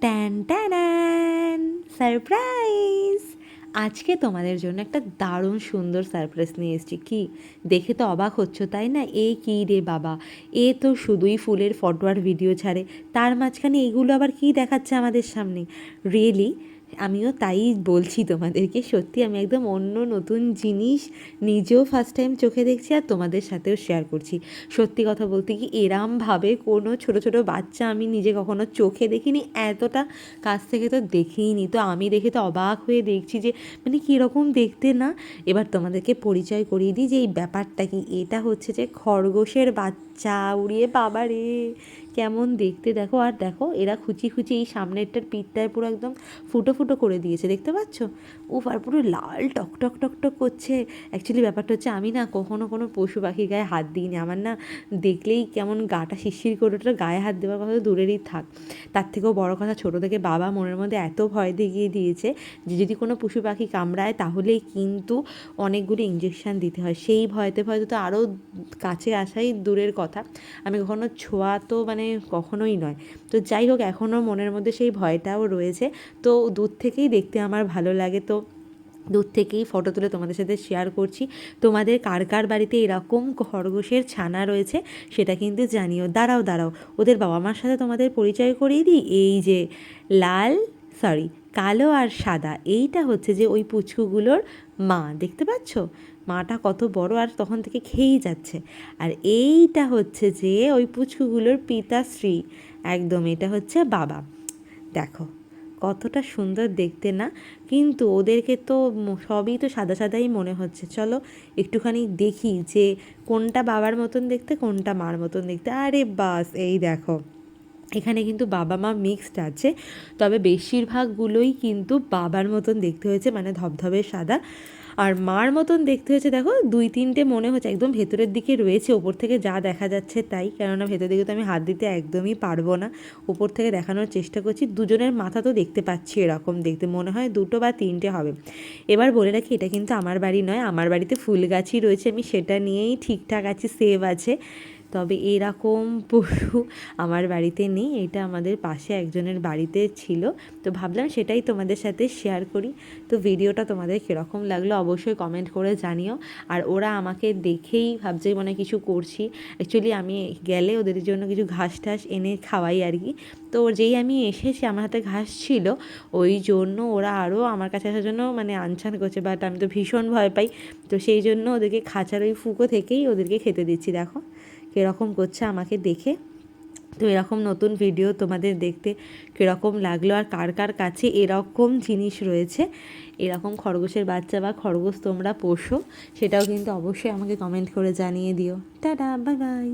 Tan tan surprise. আজকে তোমাদের জন্য একটা দারুণ সুন্দর সারপ্রাইজ নিয়ে এসেছি। কি? দেখে তো অবাক হচ্ছ, তাই না? এ কী রে বাবা? এ তো শুধুই ফুলের ফটো আর ভিডিও ছাড়ে। তার মাঝখানে এগুলো আবার কি দেখাচ্ছে আমাদের সামনে? রিয়েলি আমিও তাই বলছি তোমাদেরকে, সত্যি আমি একদম অন্য নতুন জিনিস নিজেও ফার্স্ট টাইম চোখে দেখছি আর তোমাদের সাথেও শেয়ার করছি। সত্যি কথা বলতে কি এরামভাবে কোনো ছোট ছোট বাচ্চা আমি নিজে কখনো চোখে দেখিনি, এতটা কাছ থেকে তো দেখিনি। তো আমি দেখে তো অবাক হয়ে দেখছি যে মানে কীরকম দেখতে না? এবার তোমাদেরকে পরিচয় করিয়ে দিই যে এই ব্যাপারটা কি, এটা হচ্ছে যে খরগোশের বাচ্চা, উড়িয়ে বাবা রে কেমন দেখতে দেখো, আর দেখো, এরা খুচি খুচি এই সামনেরটার পিঠটায় পুরো একদম ফুটো ফুটো করে দিয়েছে, দেখতে পাচ্ছ? উফ, আর পুরো লাল টক টক টক টক করছে। অ্যাকচুয়ালি ব্যাপারটা হচ্ছে, আমি না কখনো কোনো পশু পাখির গায়ে হাত দিইনি। আমার না দেখলেই কেমন গাটা শিরশির করে ওটা গায়ে হাত দেওয়ার কথা দূরেরই থাক। তার থেকেও বড় কথা, ছোটো থেকে বাবা মনের মধ্যে এত ভয় দেখিয়ে দিয়েছে যে, যদি কোনো পশু পাখি কামড়ায় তাহলেই কিন্তু অনেকগুলো ইঞ্জেকশান দিতে হয়। সেই ভয়তে ভয়তে তো আরও কাছে আসাই দূরের কথা। আমি কখনো ছোঁয়া তো মানে কখনোই নয়। তো যাই হোক এখনও মনের মধ্যে সেই ভয়টাও রয়েছে। তো দূর থেকেই দেখতে আমার ভালো লাগে। তো দূর থেকেই ফটো তুলে তোমাদের সাথে শেয়ার করছি। তোমাদের কার কার বাড়িতে এরকম খরগোশের ছানা রয়েছে, সেটা কিন্তু জানিও। দাঁড়াও দাঁড়াও। ওদের বাবা মার সাথে তোমাদের পরিচয় করিয়ে দিই। এই যে লাল সরি কালো আর সাদা। এইটা হচ্ছে যে ওই পুচকুগুলোর মা, দেখতে পাচ্ছ? মাটা কত বড় আর তখন থেকে খেয়েই যাচ্ছে। আর এইটা হচ্ছে যে ওই পুচকুগুলোর পিতাশ্রী একদম, এটা হচ্ছে বাবা। দেখো, কতটা সুন্দর দেখতে না? কিন্তু ওদেরকে তো সবই তো সাদা সাদাই মনে হচ্ছে। চলো, একটুখানি দেখি যে কোনটা বাবার মতন দেখতে, কোনটা মার মতন দেখতে। আরে বাস, এই দেখো। এখানে কিন্তু বাবা মা মিক্সড আছে। তবে বেশিরভাগগুলোই কিন্তু বাবার মতন দেখতে হয়েছে মানে ধবধবে সাদা। আর মার মতন দেখতে হয়েছে, দেখো, দুই তিনটে মনে হচ্ছে, একদম ভেতরের দিকে রয়েছে। ওপর থেকে যা দেখা যাচ্ছে তাই। কেননা ভেতর দিকে তো আমি হাত দিতে একদমই পারব না। ওপর থেকে দেখানোর চেষ্টা করছি। দুজনের মাথা তো দেখতে পাচ্ছি এরকম দেখতে। মনে হয় দুটো বা তিনটে হবে। এবার বলে রাখি, এটা কিন্তু আমার বাড়ি নয়। আমার বাড়িতে ফুল গাছই রয়েছে। আমি সেটা নিয়েই ঠিকঠাক আছি সেভ আছে। তবে এরকম পশু আমার বাড়িতে নেই, এটা আমাদের পাশে একজনের বাড়িতে ছিল। তো ভাবলাম সেটাই তোমাদের সাথে শেয়ার করি। তো ভিডিওটা তোমাদের কীরকম লাগল অবশ্যই কমেন্ট করে জানিও। আর ওরা আমাকে দেখেই ভাবছে মনে কিছু করছি। অ্যাকচুয়ালি আমি গেলে ওদের জন্য কিছু ঘাস টাস এনে খাওয়াই আর কি। তো যেই আমি এসেছি, আমার হাতে ঘাস ছিল, ওই জন্য ওরা আরও আমার কাছে আসার জন্য মানে আনছান করছে। বাট আমি তো ভীষণ ভয় পাই। তো সেই জন্য ওদেরকে খাঁচার ওই ফুকো থেকেই ওদেরকে খেতে দিচ্ছি, দেখো। কীরকম করছে আমাকে দেখে। তো এরকম নতুন ভিডিও তোমাদের দেখতে কীরকম লাগল আর কার কার কাছে এরকম জিনিস রয়েছে, এরকম খরগোশের বাচ্চা বা খরগোশ তোমরা পোষো, সেটাও কিন্তু অবশ্যই আমাকে কমেন্ট করে জানিয়ে দিও। Tata bye bye